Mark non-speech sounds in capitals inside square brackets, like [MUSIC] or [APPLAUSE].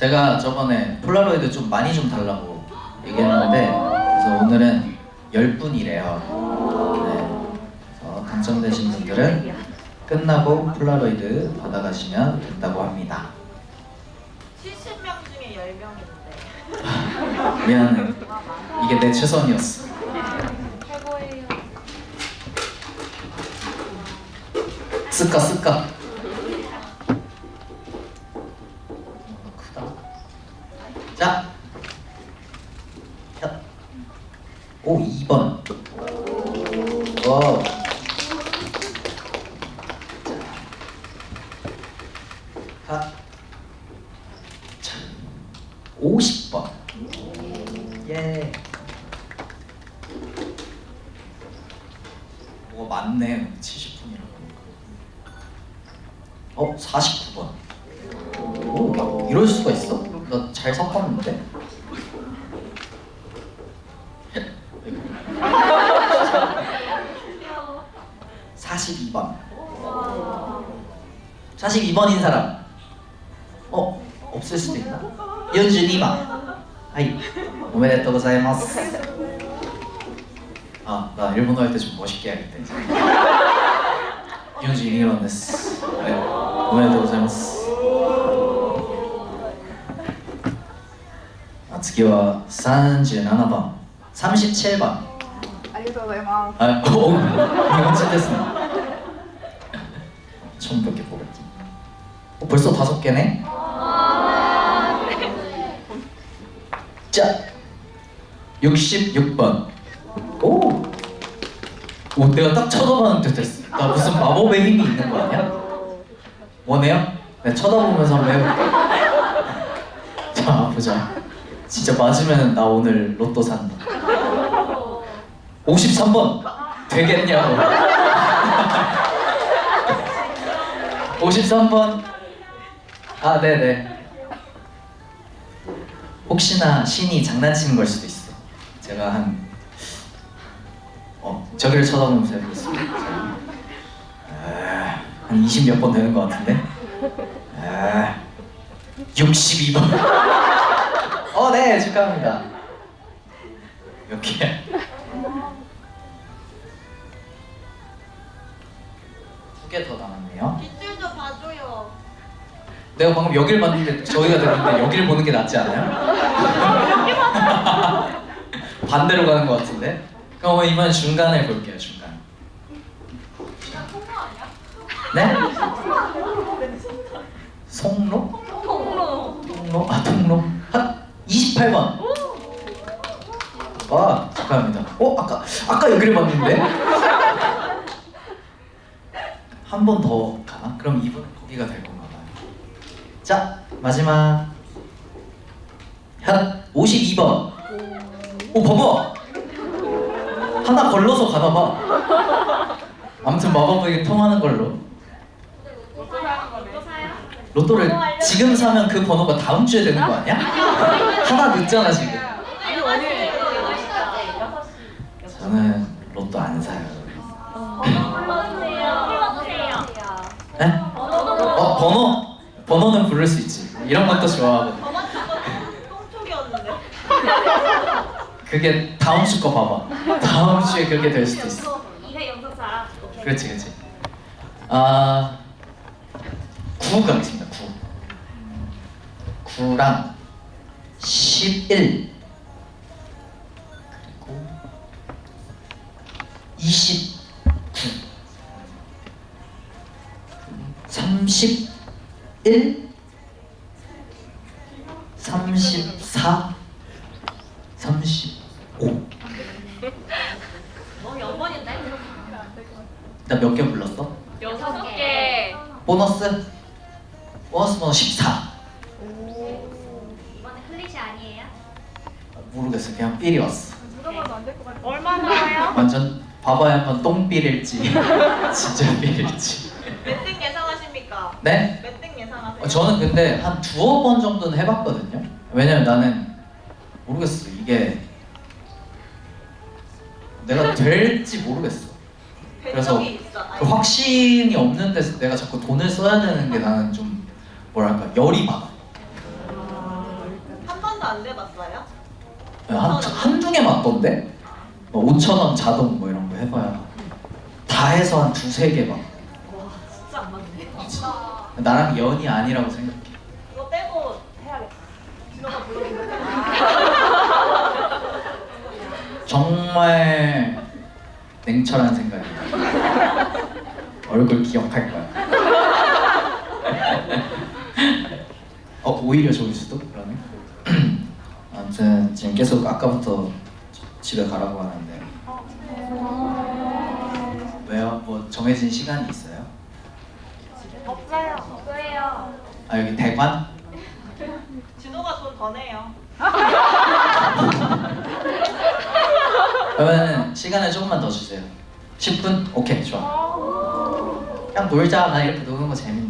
제가 저번에 폴라로이드 좀 많이 좀 달라고 얘기했는데 그래서 오늘은 10분이래요. 네. 그래서 당첨되신 분들은 끝나고 폴라로이드 받아가시면 된다고 합니다. 70명 중에 10명인데 [LAUGHS] 미안해. 이게 내 최선이었어. 최고예요. 쓸까 쓸까. 오 2번. 오. 자. 자. 50번. 예. 뭐가 많네. 70분이라고. 어? 49번. 오, 야, 이럴 수가 있어? 나 잘 섞었는데? 42번. 42번인 사람. 어? 없을 수도 있나? 42번. 하이. 오메데토 고자이마스. 아, 나 일본어 할 때 좀 멋있게 해야겠다. 이제. 42번 です。はい。おめでとうございます。あ次は37番、37番。ありがとうございます。 아, 오, 이건 됐어. 처음 뵙게 보겠지. 어, 벌써 다섯 개네? 자, 66번. 오, 오, 내가 딱 쳐다봤는데 됐어. 나 무슨 마법의 힘이 있는 거 아니야? 원해요? 내가 쳐다보면서 한번 해볼게. 자, 보자. 진짜 맞으면 나 오늘 로또 산다. 53번 되겠냐고 53번. 아 네네. 혹시나 신이 장난치는 걸 수도 있어. 제가 한 어, 저기를 쳐다보면서 해보겠습니다. 아, 한 20 몇 번 되는 것 같은데? 아, 62번. 어네 축하합니다. 몇 개? 두개더 남았네요. 내가 방금 여기를 봤는데 저희가 됐는데 여기를 보는 게 낫지 않아요? 반대로 가는 것 같은데. 그럼 이번 중간을 볼게요. 중간. 네? 송로? 통로. 통로? 아 통로? 한 28번. 와 축하합니다. 어 아까 아까 여기를 봤는데 한 번 더 가나? 그럼 이번 거기가 될 봐요. 자 마지막 한 52번. 오 봐봐 하나 걸러서 가나 봐. 아무튼 마법에게 통하는 걸로. 로또를 지금 사면 그 번호가 다음 주에 되는 거 아니야? 하나 늦잖아 지금. 저는 로또 안 사요. 네? 어 번호? 번호는 부를 수 있지. 이런 것도 좋아하거든. 저번 주거 똥촉이었는데. 그게 다음 주 거 봐봐. 다음 주에 그렇게 될 수도 있어. 2회 연속 사람. 오케이. 그렇지 그렇지. 아 9가 있습니다. 9. 9랑 11 그리고 29 31 34 35어 연번인데? 나 몇 개 불렀어? 여섯 개. 보너스? 보너스 번호 14 이번에 클리시 아니에요? 모르겠어 그냥 삘이 왔어 물어봐도 안 될 것 같아. 얼마 나와요? 완전 봐봐야 한번 똥삘일지 [LAUGHS] 진짜 삘일지 몇 등 예상하십니까? 네? 어, 저는 근데 한 두어 번 정도는 해봤거든요 왜냐면 나는 모르겠어 이게 내가 [LAUGHS] 될지 모르겠어 된 그래서 적이 있어. 아니, 그 확신이 없는 데서 내가 자꾸 돈을 써야 되는 게 나는 좀 뭐랄까 열이 받아 안 돼봤어요? 한, 한두 개 맞던데? 뭐 5천 원 자동 뭐 이런 거 해봐야 다 해서 한 두세 개 막. 나랑 연이 아니라고 생각해. 이거 빼고 해야겠다. 진호가 불러준. 정말 냉철한 생각이야. 얼굴 기억할 거야. 어 오히려 좋을 수도 그러네. [CLEARS THROAT] 아무튼 지금 계속 아까부터 집에 가라고 하는데 왜요? 뭐 정해진 시간이 있어요? 없어요. 아 여기 대관? 진호가 돈 더 내요. 그러면 시간을 조금만 더 주세요. 10분? 오케이 좋아. 그냥 놀자. 나 이렇게 노는 거 재밌네.